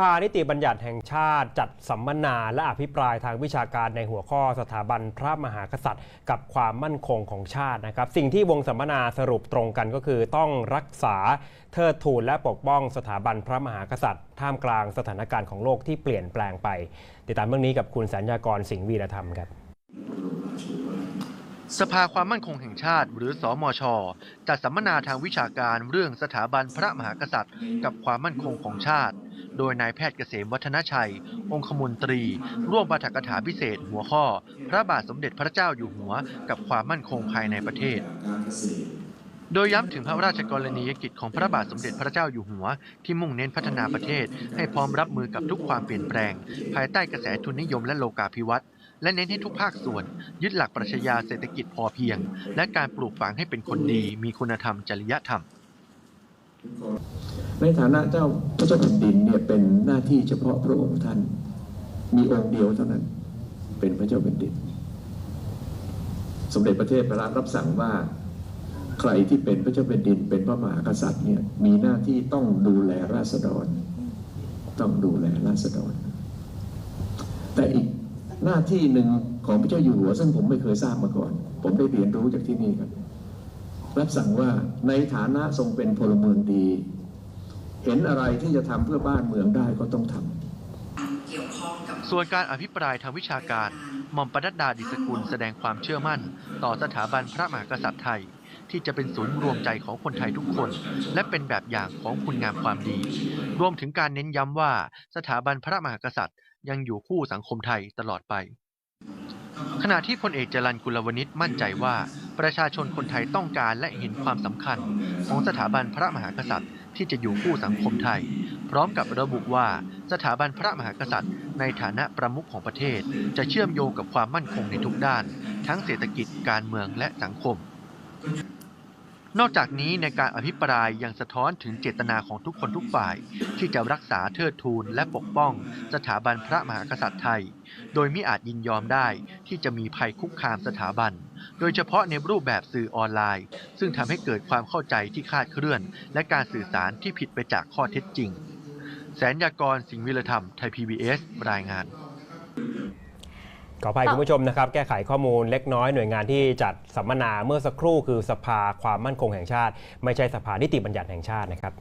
ภานิติบัญญัติแห่งชาติจัดสัมมนาและอภิปรายทางวิชาการในหัวข้อสถาบันพระมหากษัตริย์ กับความมั่นคงของชาตินะครับ สิ่งที่วงสัมมนาสรุปตรงกันก็คือต้องรักษาเทิดทูนและปกป้องสถาบันพระมหากษัตริย์ ท่ามกลางสถานการณ์ของโลกที่เปลี่ยนแปลงไป ติดตามเรื่องนี้กับคุณสัญญากรสิงห์วีรธรรมครับ สภาความมั่นคงแห่งชาติ หรือสอมช จัดสัมมนาทางวิชาการเรื่องสถาบันพระมหากษัตริย์ กับความมั่นคงของชาติ โดยนายแพทย์เกษมวัฒนชัย องคมนตรี ร่วมปาฐกถาพิเศษหัวข้อ พระบาทสมเด็จพระเจ้าอยู่หัว กับความมั่นคงภายในประเทศ โดยย้ำถึงพระราชกรณียกิจของพระบาทสมเด็จพระเจ้าอยู่หัว ที่มุ่งเน้นพัฒนาประเทศ ให้พร้อมรับมือกับทุกความเปลี่ยนแปลง ภายใต้กระแสทุนนิยมและโลกาภิวัตน์ และเน้นให้ทุกภาคส่วน ยึดหลักปรัชญาเศรษฐกิจพอเพียง และการปลูกฝังให้เป็นคนดี มีคุณธรรมจริยธรรม ในฐานะเจ้าพระเจ้าแผ่นดินเนี่ยเป็นหน้าที่เฉพาะพระองค์ท่าน มีองค์เดียวเท่านั้น เป็นพระเจ้าแผ่นดิน สมเด็จพระเทพรัตนรับสั่งว่าใครที่เป็นพระเจ้าแผ่นดินเป็นพระมหากษัตริย์เนี่ยมีหน้าที่ต้องดูแลราษฎร ต้องดูแลราษฎร แต่อีก หน้าที่หนึ่งของพระเจ้าอยู่หัวซึ่งผมไม่เคยทราบมาก่อน ผมได้เรียนรู้จากที่นี่ครับ รับสั่งว่าในฐานะทรงเป็นพลเมืองดี เห็นอะไรที่จะทำเพื่อบ้านเมืองได้ก็ต้องทำเกี่ยวข้องกับส่วนการอภิปรายทางวิชาการหม่อมปนัดดาดิสกุลแสดงความเชื่อมั่น ต่อสถาบันพระมหากษัตริย์ไทยที่จะเป็นศูนย์รวมใจของคนไทยทุกคน และเป็นแบบอย่างของคุณงามความดี รวมถึงการเน้นย้ำว่าสถาบันพระมหากษัตริย์ ยังอยู่คู่สังคมไทยตลอดไป ขณะที่พลเอกจรัญกุลวณิชมั่นใจว่า ประชาชนคนไทยต้องการและเห็นความสำคัญ ของสถาบันพระมหากษัตริย์ ที่จะอยู่คู่สังคมไทย พร้อมกับระบุว่าสถาบันพระมหากษัตริย์ ในฐานะประมุขของประเทศ จะเชื่อมโยงกับความมั่นคงในทุกด้าน ทั้งเศรษฐกิจการเมืองและสังคม นอกจากนี้ในการอภิปรายยังสะท้อนถึงเจตนาของทุกคนทุกฝ่าย ที่จะรักษาเทิดทูนและปกป้อง สถาบันพระมหากษัตริย์ไทย โดยมิอาจยินยอมได้ที่จะมีภัยคุกคามสถาบัน โดยเฉพาะในรูปแบบสื่อออนไลน์ ซึ่งทำให้เกิดความเข้าใจที่คลาดเคลื่อน และการสื่อสารที่ผิดไปจากข้อเท็จจริง แสนยากรสิงห์วิรธรรมไทย PBS รายงาน ขออภัยคุณผู้ชมนะครับ แก้ไขข้อมูลเล็กน้อยหน่วยงานที่จัดสัมมนาเมื่อสักครู่คือสภาความมั่นคงแห่งชาติ ไม่ใช่สภานิติบัญญัติแห่งชาตินะครับ